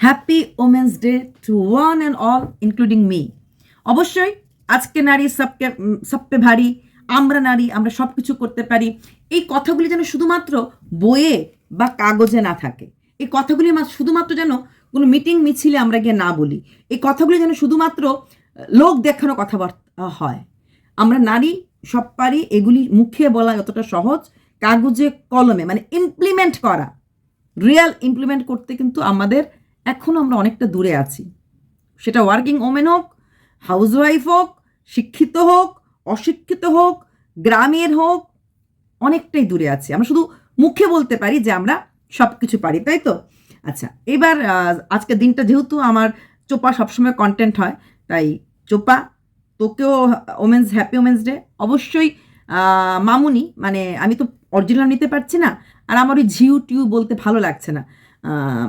Happy women's day to one and all including me অবশ্যই আজকে নারী সবকে সবপে ভারী, আমরা নারী, আমরা সব কিছু করতে পারি। এই কথাগুলি যেন শুধুমাত্র বইয়ে বা কাগজে না থাকে। এই কথাগুলি শুধুমাত্র যেন কোনো মিটিং, মিছিলে আমরা গিয়ে না বলি। এই কথাগুলি যেন শুধুমাত্র লোক দেখানো কথাবার্তা হয়। আমরা নারী সব পারি এগুলি মুখে বলা যতটা সহজ, কাগজে, কলমে মানে ইমপ্লিমেন্ট করা। রিয়েল ইমপ্লিমেন্ট করতে কিন্তু আমাদের এখনও আমরা অনেকটা দূরে আছি। সেটা ওয়ার্কিং ওমেন হোক হাউসওয়াইফ হোক শিক্ষিত হোক অশিক্ষিত হোক গ্রামের হোক অনেকটাই দূরে আছি। আমরা শুধু মুখে বলতে পারি যে আমরা সব কিছু পারি তাই তো? আচ্ছা এবার আহ, আজকের দিনটা যেহেতু আমার চোপা সবসময় কন্টেন্ট হয় তাই চোপা তোকেও ওমেন্স হ্যাপি ওমেন্স ডে অবশ্যই মামুনি মানে আমি তো অরিজিনাল নিতে পারছি না আর আমার ওই ঝিউ টিউ বলতে ভালো লাগছে না।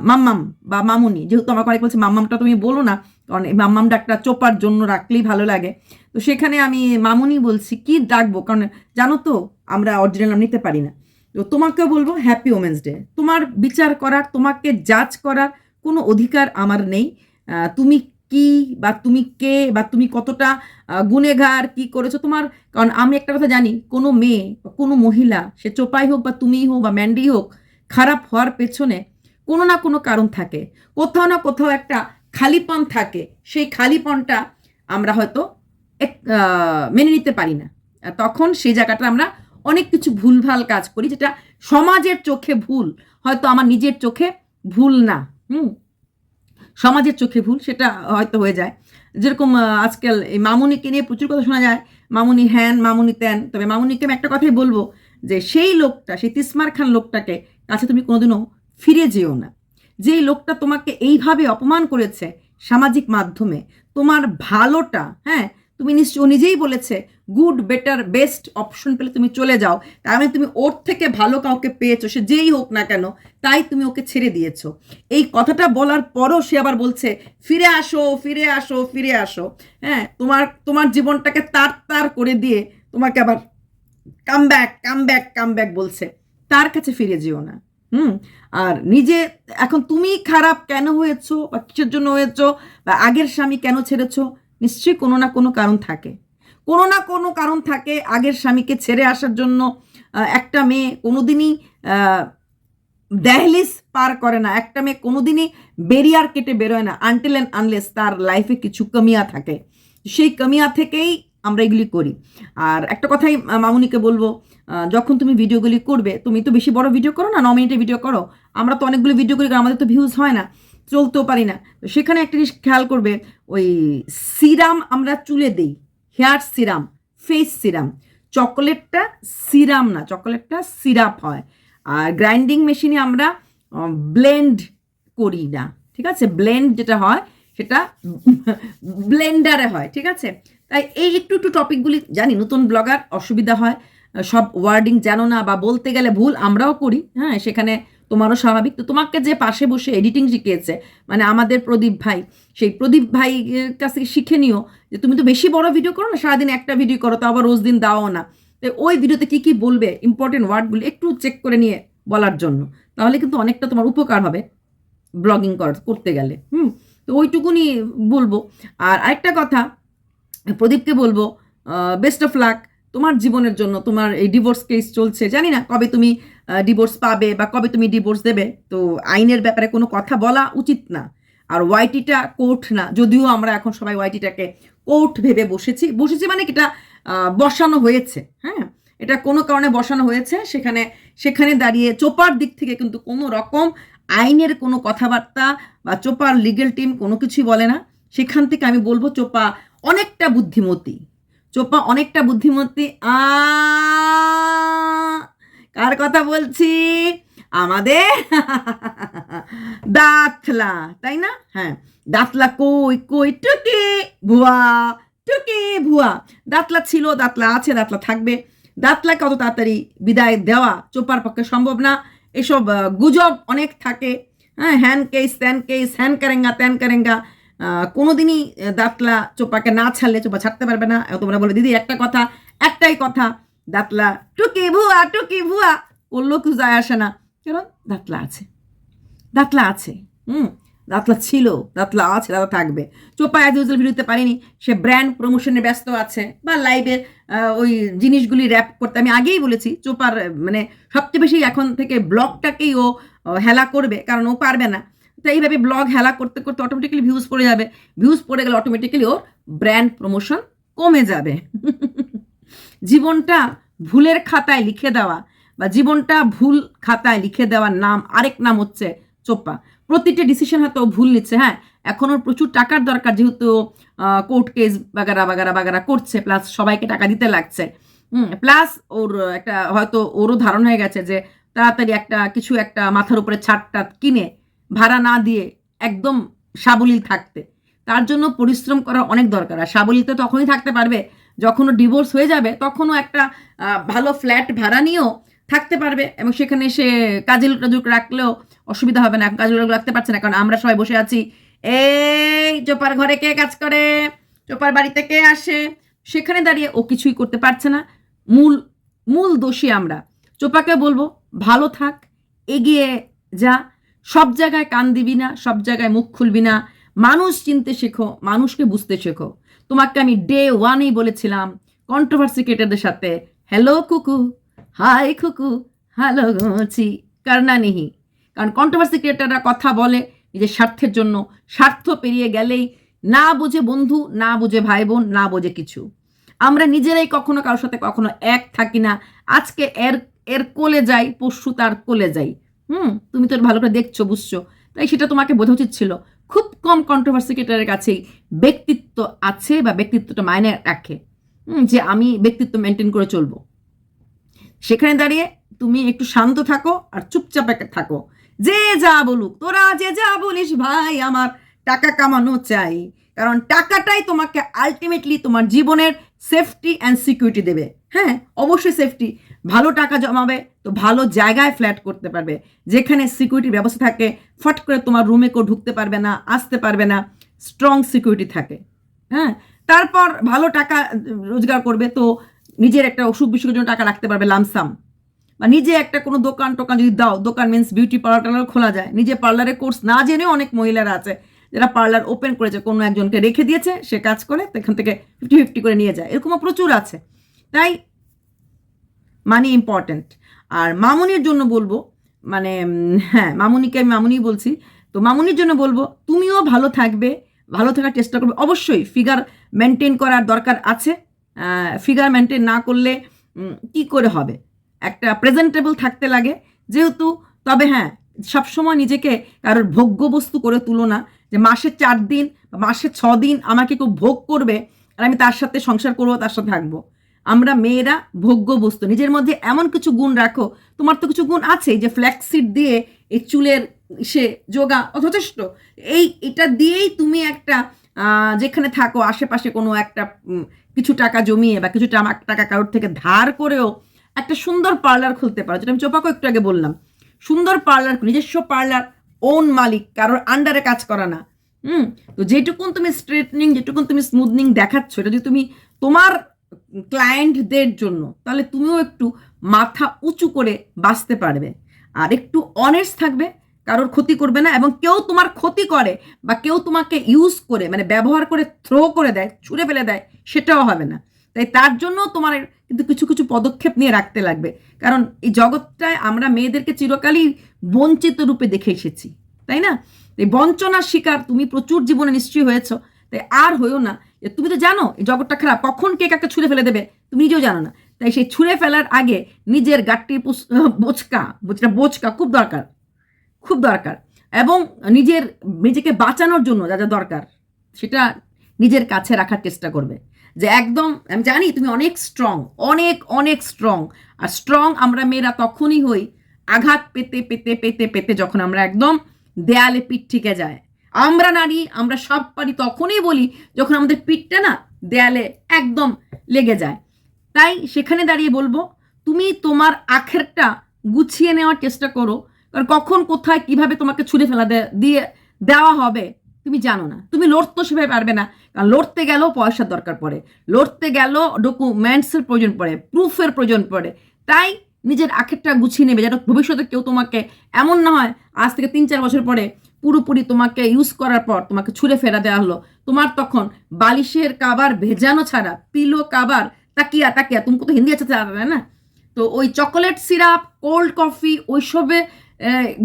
মাম্মাম বা মামুনি। যেহেতু আমাকে অনেক বলছে মাম্মামটা তুমি বলো না কারণ এই মাম্মাম ডাকটা চোপার জন্য রাখলেই ভালো লাগে। তো সেখানে আমি মামুনি বলছি কি ডাকবো? কারণ জানো তো আমরা অরিজিনাল নাম নিতে পারি না। তো তোমাকে বলব হ্যাপি ওমেন্স ডে তোমার বিচার করার তোমাকে জাজ করার কোনো অধিকার আমার নেই। তুমি কি বা তুমি কে বা তুমি কতটা আহ, গুনেগার কি করেছ তোমার কারণ আমি একটা কথা জানি কোনো মেয়ে বা কোনো মহিলা সে চোপাই হোক বা তুমিই হোক বা ম্যান্ডি হোক খারাপ হওয়ার পেছনে কোনো না কোনো কারণ থাকে। কোথাও না কোথাও একটা খালিপন থাকে। সেই খালিপনটা আমরা হয়তো এক- মেনে নিতে পারি না। তখন সেই জায়গাটা আমরা অনেক কিছু ভুলভাল কাজ করি, যেটা সমাজের চোখে ভুল। হয়তো আমার নিজের চোখে ভুল না, হুম? সমাজের চোখে ভুল, সেটা হয়তো হয়ে যায়। যেরকম আজকাল এই মামুনিকে নিয়ে প্রচুর কথা শোনা যায়। মামুনি হ্যান, মামুনি ত্যান। তবে মামুনিকে আমি একটা কথাই বলব যে, সেই লোকটা, সেই তিসমার খান লোকটাকে কাছে তুমি কোনোদিনও ফিরে যেও না। যেই লোকটা তোমাকে এইভাবে অপমান করেছে সামাজিক মাধ্যমে, তোমার ভালোটা হ্যাঁ? তুমি নিশ্চয় নিজেই বলেছে, গুড, বেটার, বেস্ট অপশন পেলে তুমি চলে যাও। তার মানে তুমি ওর থেকে ভালো কাউকে পেয়েছ, সে যেই হোক না কেন, তাই তুমি ওকে ছেড়ে দিয়েছ। এই কথাটা বলার পরও সে আবার বলছে, ফিরে আসো ফিরে আসো ফিরে আসো। হ্যাঁ তোমার তোমার জীবনটাকে তার তার করে দিয়ে তোমাকে আবার come back come back come back বলছে। তার কাছে ফিরে যেও না। হুম, আর নিজে, এখন তুমি খারাপ কেন হয়েছো বা কিসের জন্য হয়েছো বা আগের স্বামী কেন ছেড়েছো, নিশ্চয়ই কোনো না কোনো কারণ থাকে। কোনো না কোনো কারণ থাকে আগের স্বামীকে ছেড়ে আসার জন্য একটা মেয়ে কোনোদিনই দেহলিস পার করে না। একটা মেয়ে কোনোদিনই বেরিয়ার কেটে বেরোয় না আনটিল অ্যান্ড আনলেস তার লাইফে কিছু কমিয়া থাকে। সেই কমিয়া থেকেই আমরা এগুলি করি। আর একটা কথাই মামুনিকে বলব যখন তুমি ভিডিওগুলি করবে, তুমি তো বেশি বড় ভিডিও করো না, ন মিনিটে ভিডিও করো। আমরা তো অনেকগুলো ভিডিও করি আমাদের তো ভিউজ হয় না, চলতেও পারি না। সেখানে একটা জিনিস খেয়াল করবে, ওই সিরাম আমরা চুলে দেই, হেয়ার সিরাম ফেস সিরাম। চকোলেটটা সিরাম না, চকোলেটটা সিরাপ হয়। আর গ্রাইন্ডিং মেশিনে আমরা ব্লেন্ড করি না, ঠিক আছে? ব্লেন্ড যেটা হয়, সেটা ব্লেন্ডারে হয়, ঠিক আছে? তাই এই একটু একটু টপিকগুলি জানি, নতুন ব্লগার অসুবিধা হয়, সব ওয়ার্ডিং জানো না বা বলতে গেলে ভুল আমরাও করি হ্যাঁ সেখানে তোমারও স্বাভাবিক। তো তোমাকে যে পাশে বসে এডিটিং শিখিয়েছে মানে আমাদের প্রদীপ ভাই, সেই প্রদীপ ভাই কাছ থেকে শিখে নিও যে তুমি তো বেশি বড় ভিডিও করো না, সারাদিন একটা ভিডিও করো, তো আবার রোজ দিন দাও না। তো ওই ভিডিওতে কী কী বলবে ইম্পর্টেন্ট ওয়ার্ডগুলো একটু চেক করে নিয়ে বলার জন্য। তাহলে কিন্তু অনেকটা তোমার উপকার হবে ব্লগিং করতে গেলে, হুম? তো ওইটুকুনি বলব। আর আরেকটা কথা প্রদীপকে বলব বেস্ট অফ লাক তোমার জীবনের জন্য, তোমার এই ডিভোর্স কেস চলছে। জানি না কবে তুমি ডিভোর্স পাবে বা কবে তুমি ডিভোর্স দেবে। তো আইনের ব্যাপারে কোনো কথা বলা উচিত না। আর ওয়াইটিটা কোর্ট না, যদিও আমরা এখন সবাই ওয়াইটিটাকে কোর্ট ভেবে বসেছি। বসেছি মানে এটা বসানো হয়েছে হ্যাঁ? এটা কোনো কারণে বসানো হয়েছে, সেখানে সেখানে দাঁড়িয়ে চোপার দিক থেকে কিন্তু কোনো রকম আইনের কোনো কথাবার্তা বা চোপার লিগেল টিম কোনো কিছুই বলে না। সেখান থেকে আমি বলব, চোপা অনেকটা বুদ্ধিমতী। চোপা, অনেকটা বুদ্ধিমতী? আ, কার কথা বলছি? আমাদের দাঁতলা, তাই না? হ্যাঁ দাঁতলা কই কই? টুকি ভুয়া টুকি ভুয়া। দাঁতলা ছিল, দাঁতলা আছে, দাঁতলা থাকবে। দাঁতলা কত তাড়াতাড়ি বিদায় দেওয়া চোপার পক্ষে সম্ভব না। এসব গুজব অনেক থাকে। হ্যাঁ হ্যান কেস, ত্যান কেস হ্যান কারেঙ্গা ত্যান কারেঙ্গা আহ, কোনোদিনই আহ, দাঁতলা চোপাকে না ছাড়লে চোপা ছাড়তে পারবে না। তোমরা বলে দিদি একটা কথা একটাই কথা দাঁতলা টুকি ভুয়া টুকি ভুয়া করলেও কিছু যায় আসে না? কারণ দাঁতলা আছে। দাঁতলা আছে হুম রাতলা ছিল রাতলা আছে রাতলা থাকবে। চোপা এত ইউজুয়াল ভিডিওতে পারিনি সে ব্র্যান্ড প্রমোশনে ব্যস্ত আছে বা লাইভের ওই জিনিসগুলি র্যাপ করতে। আমি আগেই বলেছি চোপার মানে সবচেয়ে বেশি এখন থেকে ব্লগটাকেই ও হেলা করবে কারণ ও পারবে না। তো এইভাবে ব্লগ হেলা করতে করতে অটোমেটিক্যালি ভিউজ পড়ে যাবে। ভিউজ পড়ে গেলে অটোমেটিক্যালি ওর ব্র্যান্ড প্রমোশন কমে যাবে। জীবনটা ভুলের খাতায় লিখে দেওয়া বা জীবনটা ভুল খাতায় লিখে দেওয়ার নাম, আরেক নাম হচ্ছে চোপ্পা প্রতিটা ডিসিশন হয়তো ভুল নিচ্ছে হ্যাঁ? এখন ওর প্রচুর টাকার দরকার যেহেতু কোর্ট কেস বাগারা বাগারা বাগারা করছে প্লাস সবাইকে টাকা দিতে লাগছে। প্লাস ওর একটা হয়তো ওরও ধারণা হয়ে গেছে যে তাড়াতাড়ি একটা, কিছু একটা মাথার উপরে ছাদটা কিনে ভাড়া না দিয়ে একদম সাবলীল থাকতে। তার জন্য পরিশ্রম করা অনেক দরকার। আর সাবলীল তো তখনই থাকতে পারবে যখন ডিভোর্স হয়ে যাবে, তখনও একটা ভালো ফ্ল্যাট ভাড়া নিয়েও থাকতে পারবে এবং সেখানে সে কাজের টাজুক রাখলেও অসুবিধা হবে না। লোক রাখতে পারছে না কারণ আমরা সবাই বসে আছি। এই চোপার ঘরে কে কাজ করে? চোপার বাড়িতে কে আসে? সেখানে দাঁড়িয়ে ও কিছুই করতে পারছে না। মূল মূল দোষী আমরা। চোপাকে বলব, ভালো থাক, এগিয়ে যা। সব জায়গায় কান দিবি না, সব জায়গায় মুখ খুলবি না। মানুষ চিনতে শেখো, মানুষকে বুঝতে শেখো। তোমাকে আমি ডে ওয়ানেই বলেছিলাম কন্ট্রোভার্সি ক্রিয়েটারদের সাথে। Hello Kuku. Hi Kuku. Hello Gucci. কারনা নিহি। কারণ কন্ট্রোভার্সি ক্রিয়েটাররা কথা বলে নিজের স্বার্থের জন্য। স্বার্থ পেরিয়ে গেলেই না বুঝে বন্ধু, না বুঝে ভাই বোন না বোঝে কিছু। আমরা নিজেরাই কখনো কারোর সাথে কখনো এক থাকি না। আজকে এর এর কোলে যাই, পরশু তার কোলে যাই। হুম, তুমি তো ভালো করে দেখছ, বুঝছ। তাই সেটা তোমাকে বোঝা উচিত ছিল। খুব কম কন্ট্রোভার্সি ক্রিয়েটারের কাছেই ব্যক্তিত্ব আছে বা ব্যক্তিত্বটা মায়নে রাখে। যে আমি ব্যক্তিত্ব মেনটেন করে চলবো। সেখানে দাঁড়িয়ে তুমি একটু শান্ত থাকো আর চুপচাপ থাকো। যে যা বলুক, তোরা যে যা বলিস ভাই, আমার টাকা কামানো চাই। কারণ টাকাটাই তোমাকে আলটিমেটলি তোমার জীবনের সেফটি অ্যান্ড সিকিউরিটি দেবে। হ্যাঁ অবশ্যই সেফটি ভালো টাকা জমাবে, তো ভালো জায়গায় ফ্ল্যাট করতে পারবে। যেখানে সিকিউরিটির ব্যবস্থা থাকে, ফট করে তোমার রুমে কেউ ঢুকতে পারবে না, আসতে পারবে না স্ট্রং সিকিউরিটি থাকে। হ্যাঁ? তারপর ভালো টাকা রোজগার করবে, তো নিজের একটা অসুখ বিসুখের জন্য টাকা রাখতে পারবে লামসাম বা নিজে একটা কোনো দোকান টোকান যদি দাও, দোকান মিন্স বিউটি পার্লার টার্লার খোলা যায়। নিজে পার্লারের কোর্স না জেনেও অনেক মহিলারা আছে, যারা পার্লার ওপেন করেছে, কোনো একজনকে রেখে দিয়েছে, সে কাজ করে, তো এখান থেকে ফিফটি ফিফটি করে নিয়ে যায়। এরকমও প্রচুর আছে। তাই মানি ইম্পর্ট্যান্ট আর মামুনির জন্য বলব মানে হ্যাঁ মামুনিকে আমি মামুনি বলছি, তো মামুনির জন্য বলব, তুমিও ভালো থাকবে, ভালো থাকার চেষ্টা করবে। অবশ্যই ফিগার মেনটেন করার দরকার আছে ফিগার মেনটেন না করলে কি করে হবে? একটা প্রেজেন্টেবল থাকতে লাগে, যেহেতু তবে হ্যাঁ সবসময় নিজেকে কারোর ভোগ্য বস্তু করে তুলো না, যে মাসে চার দিন মাসে ছ দিন আমাকে কেউ ভোগ করবে, আর আমি তার সাথে সংসার করব, তার সাথে থাকব। আমরা মেয়েরা ভোগ্য বস্তু। নিজের মধ্যে এমন কিছু গুণ রাখো। তোমার তো কিছু গুণ আছে যে ফ্ল্যাক্সিড দিয়ে এই চুলের সে যোগা যথেষ্ট। এই, এটা দিয়েই তুমি একটা যেখানে থাকো, আশেপাশে কোনো একটা কিছু টাকা জমিয়ে বা কিছু টাকা- কারোর থেকে ধার করেও একটা সুন্দর পার্লার খুলতে পারো। যেটা আমি চোপাকে একটু আগে বললাম। সুন্দর পার্লার নিজস্ব পার্লার ওন মালিক, কারোর আন্ডারে কাজ করা না। হুম? তো যেটুকুন তুমি স্ট্রেটনিং যেটুকুন তুমি স্মুথনিং দেখাচ্ছ, এটা যদি তুমি তোমার ক্লায়েন্টদের জন্য, তাহলে তুমিও একটু মাথা উঁচু করে বাঁচতে পারবে। আর একটু অনেস্ট থাকবে, কারোর ক্ষতি করবে না এবং কেউ তোমার ক্ষতি করে বা কেউ তোমাকে ইউজ করে মানে ব্যবহার করে থ্রো করে দেয়, ছুঁড়ে ফেলে দেয়, সেটাও হবে না। তাই তার জন্য তোমার কিন্তু কিছু কিছু পদক্ষেপ নিয়ে রাখতে লাগবে। কারণ এই জগৎটায় আমরা মেয়েদেরকে চিরকালই বঞ্চিত রূপে দেখে এসেছি, তাই না? এই বঞ্চনার শিকার তুমি প্রচুর জীবনে নিশ্চয়ই হয়েছো। তাই আর হয়েও না। তুমি তো জানো, এই জগৎটা খারাপ। কখন কে কাকে ছুঁড়ে ফেলে দেবে, তুমি নিজেও জানো না। তাই সেই ছুঁড়ে ফেলার আগে নিজের গাট্টির পুস- বোচকা যেটা বোচকা খুব দরকার খুব দরকার। এবং নিজের, নিজেকে বাঁচানোর জন্য যা যা দরকার, সেটা নিজের কাছে রাখার চেষ্টা করবে। যে একদম, আমি জানি তুমি অনেক স্ট্রং অনেক অনেক স্ট্রং আর স্ট্রং আমরা মেয়েরা তখনই হই আঘাত পেতে পেতে পেতে পেতে, যখন আমরা একদম দেয়ালে পিঠ ঠিকে যায়। আমরা নারী, আমরা সব পারি তখনই বলি যখন আমাদের পিঠটা না দেয়ালে একদম লেগে যায়। তাই সেখানে দাঁড়িয়ে বলব, তুমি তোমার আখেরটা গুছিয়ে নেওয়ার চেষ্টা করো, কারণ কখন, কোথায়, কীভাবে তোমাকে ছুঁড়ে ফেলা দিয়ে দেওয়া হবে তুমি জানো না। তুমি লড়তে সেভাবে পারবে না, কারণ লড়তে গেলেও পয়সার দরকার পড়ে। লড়তে গেলেও ডকুমেন্টসের প্রয়োজন পড়ে, প্রুফের প্রয়োজন পড়ে। তাই নিজের আখেরটা গুছিয়ে নেবে, যেন ভবিষ্যতে কেউ তোমাকে এমন না হয়, আজ থেকে তিন চার বছর পরে পুরোপুরি তোমাকে ইউজ করার পর তোমাকে ছুঁড়ে ফেরা দেওয়া হলো। তোমার তখন বালিশের কাবার ভেজানো ছাড়া, পিলো কাবার, তাকিয়া তাকিয়া, তুমি তো হিন্দি আছে তাই না? তো ওই চকোলেট সিরাপ কোল্ড কফি ওইসবে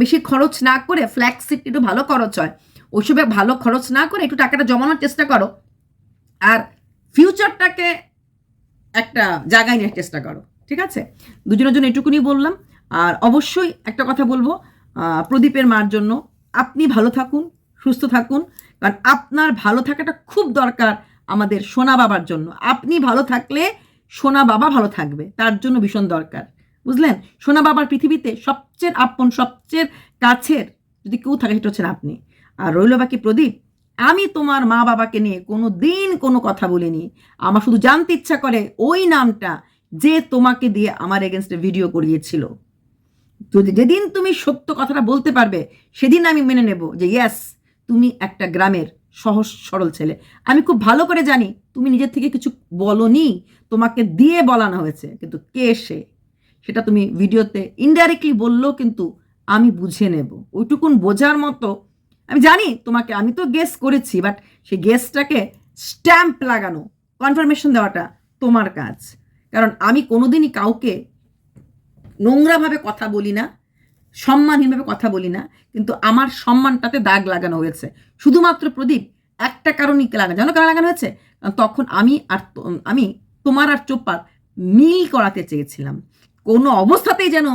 বেশি খরচ না করে ফ্ল্যাক্সিড একটু ভালো খরচ হয়। ওইসবে ভালো খরচ না করে একটু টাকাটা জমানোর চেষ্টা করো। আর ফিউচারটাকে একটা জায়গায় নেওয়ার চেষ্টা করো, ঠিক আছে? দুজনের জন্য এটুকুনি বললাম। আর অবশ্যই একটা কথা বলব প্রদীপের মার জন্য। আপনি ভালো থাকুন, সুস্থ থাকুন, কারণ আপনার ভালো থাকাটা খুব দরকার আমাদের সোনা বাবার জন্য। আপনি ভালো থাকলে সোনা বাবা ভালো থাকবে, তার জন্য ভীষণ দরকার। বুঝলেন? সোনা বাবার পৃথিবীতে সবচেয়ে আপন, সবচেয়ে কাছের যদি কেউ থাকে, সেটা হচ্ছেন আপনি। আর রইল বাকি প্রদীপ, আমি তোমার মা বাবাকে নিয়ে কোনো দিন কোনো কথা বলিনি। আমার শুধু জানতে ইচ্ছা করে ওই নামটা যে তোমাকে দিয়ে আমার এগেনস্টে ভিডিও করিয়েছিল। যেদিন তুমি সত্য কথাটা বলতে পারবে, সেদিন আমি মেনে নেব যে ইয়েস তুমি একটা গ্রামের সহজ, সরল ছেলে। আমি খুব ভালো করে জানি, তুমি নিজের থেকে কিছু বলনি, তোমাকে দিয়ে বলানো হয়েছে, কিন্তু কে সে? সেটা তুমি ভিডিওতে ইনডাইরেক্টলি বললেও কিন্তু আমি বুঝে নেব। ওইটুকুন বোঝার মতো, আমি জানি তোমাকে, আমি তো গেস করেছি বাট সেই গেসটাকে স্ট্যাম্প লাগানো কনফার্মেশন দেওয়াটা তোমার কাজ। কারণ আমি কোনোদিনই কাউকে নোংরাভাবে কথা বলি না, সম্মানহীনভাবে কথা বলি না, কিন্তু আমার সম্মানটাতে দাগ লাগানো হয়েছে। শুধুমাত্র প্রদীপ, একটা কারণই লাগানো, জানো কারণ লাগানো হয়েছে? তখন আমি আর আমি তোমার আর চোপার মিল করাতে চেয়েছিলাম। কোনো অবস্থাতেই যেন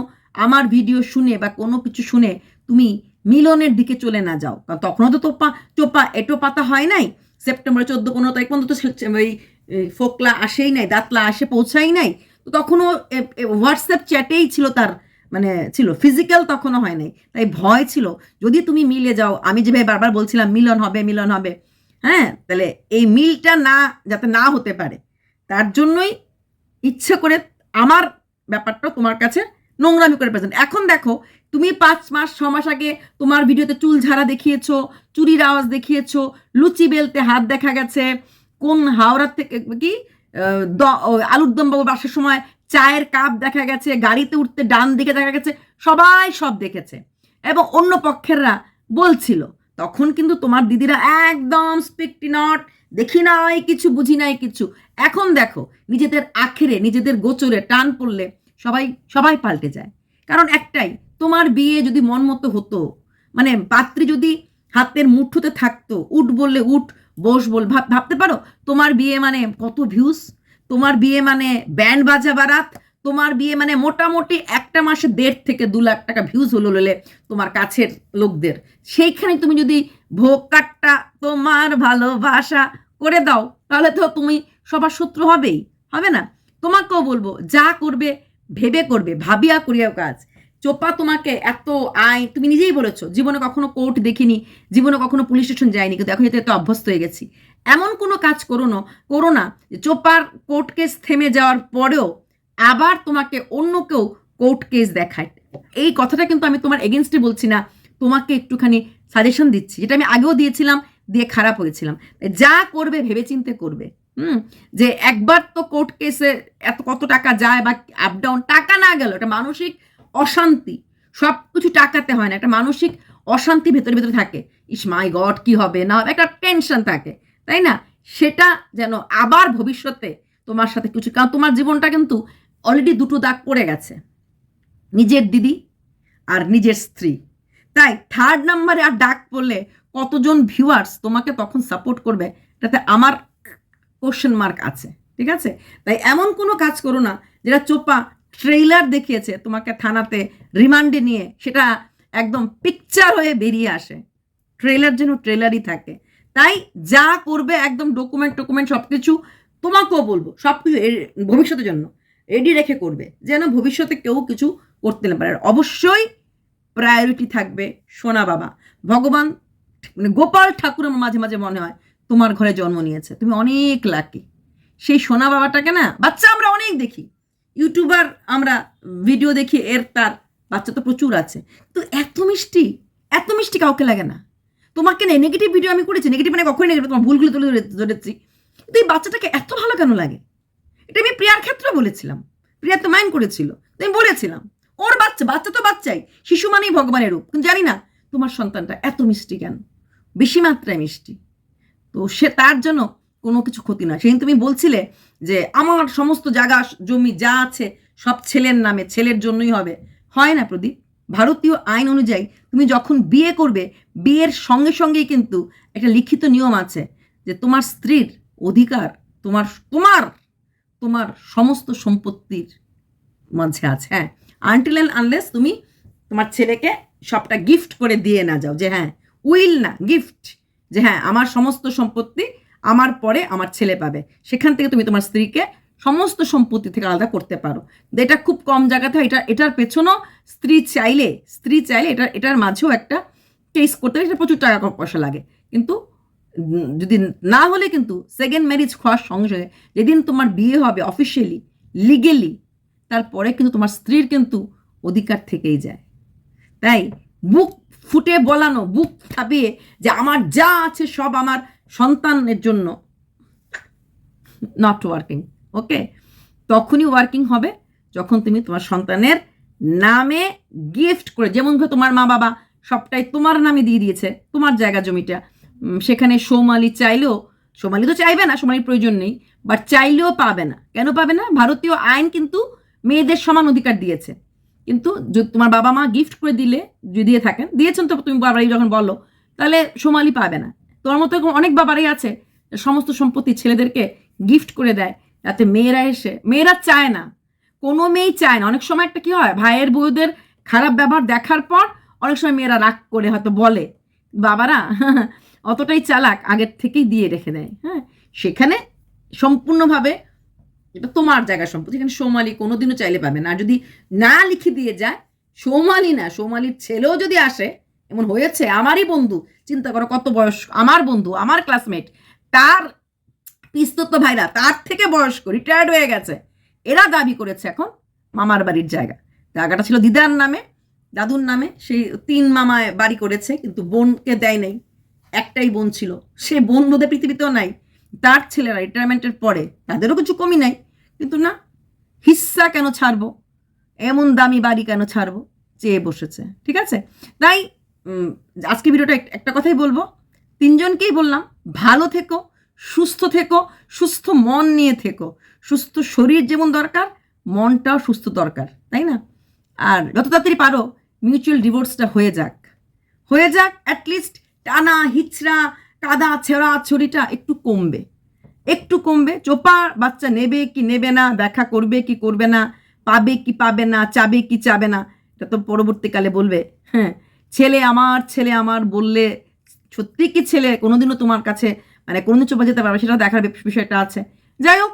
আমার ভিডিও শুনে বা কোনো কিছু শুনে তুমি মিলনের দিকে চলে না যাও। কারণ তখনও তো তোপা চোপা এটো পাতা হয় নাই। সেপ্টেম্বর চোদ্দ, পনেরো, তারিখ পর্যন্ত তো ওই ফোকলা আসেই নাই, দাঁতলা আসে, পৌঁছাই নাই। তো তখনও হোয়াটসঅ্যাপ চ্যাটেই ছিল তার মানে ছিল ফিজিক্যাল তখনও হয় নাই তাই ভয় ছিল, যদি তুমি মিলে যাও, আমি যেভাবে বারবার বলছিলাম, মিলন হবে মিলন হবে হ্যাঁ? তাহলে এই মিলটা না, যাতে না হতে পারে, তার জন্যই ইচ্ছে করে আমার ব্যাপারটা তোমার কাছে নোংরামি করে প্রেজেন্ট এখন দেখো, তুমি পাঁচ মাস, ছ মাস আগে তোমার ভিডিওতে চুল ঝাড়া দেখিয়েছো, চুরির আওয়াজ দেখিয়েছো, লুচি বেলতে হাত দেখা গেছে, কোন হাওড়ার থেকে, কি? আলুর দম বাবু বাসার সময় চায়ের কাপ দেখা গেছে, গাড়িতে উঠতে ডান দিকে দেখা গেছে, সবাই সব দেখেছে। এবং অন্য পক্ষেররা বলছিল, তখন কিন্তু তোমার দিদিরা একদম স্পিকটি নট দেখি নাই কিছু, বুঝি নাই কিছু। এখন দেখো, নিজেদের আখেরে, নিজেদের গোচরে টান পড়লে সবাই সবাই পাল্টে যায়। কারণ একটাই, তোমার বিয়ে যদি মন মতো হতো মানে পাত্রী যদি হাতের মুঠোতে থাকতো, উঠ বললে উঠ বস বল, ভাব, ভাবতে পারো? তোমার বিয়ে মানে কত ভিউজ তোমার বিয়ে মানে ব্যান্ড বাজা বারাত তোমার বিয়ে মানে মোটামুটি একটা মাসে দেড় থেকে দু লাখ টাকা ভিউজ হলো হলে তোমার কাছের লোকদের। সেইখানে তুমি যদি ভোগ কাটটা তোমার ভালোবাসা করে দাও, তাহলে তো তুমি সবার শত্রু হবেই, হবে না? তোমাকেও বলব, যা করবে ভেবে করবে, ভাবিয়া করিয়াও কাজ। চোপা তোমাকে এত আইন তুমি নিজেই বলেছ, জীবনে কখনো কোর্ট দেখিনি, জীবনে কখনো পুলিশ স্টেশন যায়নি, কিন্তু এখন এত অভ্যস্ত হয়ে গেছি। এমন কোনো কাজ করো না করো না চোপার কোর্ট কেস থেমে যাওয়ার পরেও আবার তোমাকে অন্য কেউ কোর্ট কেস দেখায়। এই কথাটা কিন্তু আমি তোমার এগেনস্টে বলছি না, তোমাকে একটুখানি সাজেশন দিচ্ছি, যেটা আমি আগেও দিয়েছিলাম, দিয়ে খারাপ হয়েছিলাম। যা করবে, ভেবেচিন্তে করবে। হুম? যে একবার তো কোর্ট কেসে এত কত টাকা যায় বা আপ ডাউন টাকা না গেল, এটা মানসিক অশান্তি। সব কিছু টাকাতে হয় না। একটা মানসিক অশান্তি ভেতরে ভেতরে থাকে। ইস মাই গড, কি হবে না? একটা টেনশন থাকে। তাই না? সেটা যেন আবার ভবিষ্যতে তোমার সাথে কিছু কারণ তোমার জীবনটা কিন্তু অলরেডি দুটো দাগ পড়ে গেছে। নিজের দিদি আর নিজের স্ত্রী। তাই থার্ড নাম্বারে আর ডাক পড়লে কতজন ভিউয়ার্স তোমাকে তখন সাপোর্ট করবে? এটাতে আমার কোশ্চেন মার্ক আছে। ঠিক আছে? তাই এমন কোনো কাজ করো না যেটা চোপা ট্রেইলার দেখিয়েছে তোমাকে থানাতে রিমান্ডে নিয়ে, সেটা একদম পিকচার হয়ে বেরিয়ে আসে। ট্রেলার যেন ট্রেলারই থাকে। তাই যা করবে একদম ডকুমেন্ট টকুমেন্ট সব কিছু তোমাকেও বলব সব কিছু ভবিষ্যতের জন্য রেডি রেখে করবে, যেন ভবিষ্যতে কেউ কিছু করতে না পারে। অবশ্যই প্রায়োরিটি থাকবে সোনা বাবা। ভগবান মানে গোপাল ঠাকুর আমার মাঝে মাঝে মনে হয় তোমার ঘরে জন্ম নিয়েছে। তুমি অনেক লাকি সেই সোনা বাবাটাকে না, বাচ্চা আমরা অনেক দেখি। ইউটিউবার আমরা ভিডিও দেখি, এর তার বাচ্চা তো প্রচুর আছে। তো এত মিষ্টি এত মিষ্টি কাউকে লাগে না। তোমাকে নেই নেগেটিভ ভিডিও আমি করেছি নেগেটিভ মানে কখনই নেগেটিভ তোমার ভুলগুলো তুলে ধরে- ধরেছি। কিন্তু এই বাচ্চাটাকে এত ভালো কেন লাগে? এটা আমি প্রিয়ার ক্ষেত্রে বলেছিলাম। প্রিয়া তো মাইন্ড করেছিল আমি বলেছিলাম, ওর বাচ্চা বাচ্চা তো বাচ্চাই, শিশু মানেই ভগবানের রূপ। কিন্তু জানি না তোমার সন্তানটা এত মিষ্টি কেন, বেশি মাত্রায় মিষ্টি। তো সে তার জন্য কোনো কিছু ক্ষতি নয়। সেদিন তুমি বলছিলে যে আমার সমস্ত জায়গা, জমি যা আছে সব ছেলের নামে, ছেলের জন্যই হবে। হয় না প্রদীপ? ভারতীয় আইন অনুযায়ী তুমি যখন বিয়ে করবে, বিয়ের সঙ্গে সঙ্গেই কিন্তু একটা লিখিত নিয়ম আছে যে তোমার স্ত্রীর অধিকার, তোমার তোমার তোমার সমস্ত সম্পত্তির মাঝে আছে। হ্যাঁ আনটিল অ্যান্ড আনলেস তুমি তোমার ছেলেকে সবটা গিফট করে দিয়ে না যাও যে হ্যাঁ উইল না গিফট যে হ্যাঁ আমার সমস্ত সম্পত্তি আমার পরে আমার ছেলে পাবে। সেখান থেকে তুমি তোমার স্ত্রীকে সমস্ত সম্পত্তি থেকে আলাদা করতে পারো। এটা খুব কম জায়গাতে হয়। এটা, এটার পেছনেও স্ত্রী চাইলে স্ত্রী চাইলে এটা, এটার মাঝেও একটা কেস করতে এটা প্রচুর টাকা পয়সা লাগে। কিন্তু যদি না হলে কিন্তু সেকেন্ড ম্যারেজ হওয়ার সঙ্গে সঙ্গে যেদিন তোমার বিয়ে হবে অফিসিয়ালি লিগেলি তারপরে কিন্তু তোমার স্ত্রীর কিন্তু অধিকার থেকেই যায়। তাই, বুক ফুটে বলানো, বুক ছাপিয়ে যে আমার যা আছে সব আমার সন্তানের জন্য নট ওয়ার্কিং ওকে তখনই ওয়ার্কিং হবে যখন তুমি তোমার সন্তানের নামে গিফট করে, যেমন তোমার মা বাবা সবটাই তোমার নামে দিয়ে দিয়েছে, তোমার জায়গা জমিটা। সেখানে সোমালি চাইলেও, সোমালি তো চাইবে না, সোমালির প্রয়োজন নেই বাট চাইলেও পাবে না। কেন পাবে না? ভারতীয় আইন কিন্তু মেয়েদের সমান অধিকার দিয়েছে। কিন্তু তোমার বাবা মা গিফট করে দিলে, যদি দিয়ে থাকেন, দিয়েছেন তো তুমি বাবারাই যখন বলো, তাহলে সোমালি পাবে না। তোমার মতো এরকম অনেক বাবারাই আছে সমস্ত সম্পত্তি ছেলেদেরকে গিফট করে দেয়, যাতে মেয়েরা এসে, মেয়েরা চায় না, কোনো মেয়েই চায় না। অনেক সময় একটা কি হয়, ভাইয়ের বউদের খারাপ ব্যবহার দেখার পর অনেক সময় মেয়েরা রাগ করে হয়তো বলে, বাবারা, অতটাই চালাক, আগের থেকেই দিয়ে রেখে দেয়। হ্যাঁ সেখানে সম্পূর্ণভাবে এটা তোমার জায়গার সম্পত্তি। এখানে সৌমালি কোনোদিনও চাইলে পাবে না। যদি না লিখে দিয়ে যায়, সোমালি না, সোমালির ছেলেও যদি আসে এমন হয়েছে, আমারই বন্ধু, চিন্তা করো কত বয়স আমার বন্ধু, আমার ক্লাসমেট তার পিস্তত ভাইরা, তার থেকে বয়স্ক রিটায়ার্ড হয়ে গেছে, এরা দাবি করেছে এখন মামার বাড়ির জায়গা। জায়গাটা ছিল দিদার নামে, দাদুর নামে, সেই তিন মামায় বাড়ি করেছে, কিন্তু বোনকে দেয় নাই, একটাই বোন ছিল, সে বোন বোধহয় পৃথিবীতেও নাই, তার ছেলেরা রিটায়ারমেন্টের পরে তাদেরও কিছু কমি নাই, কিন্তু না, হিস্সা কেন ছাড়বো, এমন দামি বাড়ি কেন ছাড়বো, চেয়ে বসেছে, ঠিক আছে? তাই আজকে ভিডিওটা একটা কথাই বলব। তিনজনকেই বললাম, ভালো থেকো, সুস্থ থেকো, সুস্থ মন নিয়ে থেকো। সুস্থ শরীর যেমন দরকার, মনটাও সুস্থ দরকার, তাই না? আর যত তাড়াতাড়ি পারো মিউচুয়াল ডিভোর্সটা হয়ে যাক। হয়ে যাক অ্যাটলিস্ট টানা, হিচড়া, কাদা, ছেঁড়া ছড়িটা একটু কমবে। একটু কমবে, চোপা বাচ্চা নেবে কি নেবে না, দেখা করবে কি করবে না, পাবে কি পাবে না, চাবে কি চাবে না, এটা তো পরবর্তীকালে বলবে হ্যাঁ ছেলে আমার ছেলে আমার বললে, সত্যি কি ছেলে? কোনোদিনও তোমার কাছে মানে কোনোদিন চোপা যেতে পারবে সেটা দেখার বিষয়টা আছে। যাই হোক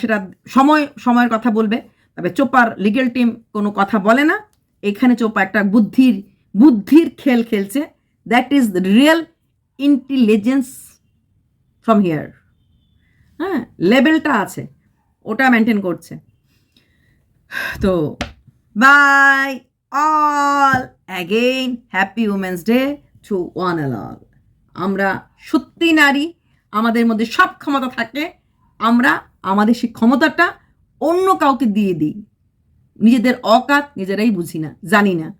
সেটা সময়, সময়ের কথা বলবে। তবে চোপার লিগেল টিম কোনো কথা বলে না। এখানে চোপা একটা বুদ্ধির বুদ্ধির খেল খেলছে। That is real intelligence from here হ্যাঁ লেভেলটা আছে। ওটা মেনটেন করছে। তো bye all again happy women's day to one and all আমরা সত্যি নারী, আমাদের মধ্যে সব ক্ষমতা থাকে, আমরা আমাদের সেই ক্ষমতাটা অন্য কাউকে দিয়ে দিই। নিজেদের অকাত, নিজেরাই বুঝি না, জানি না।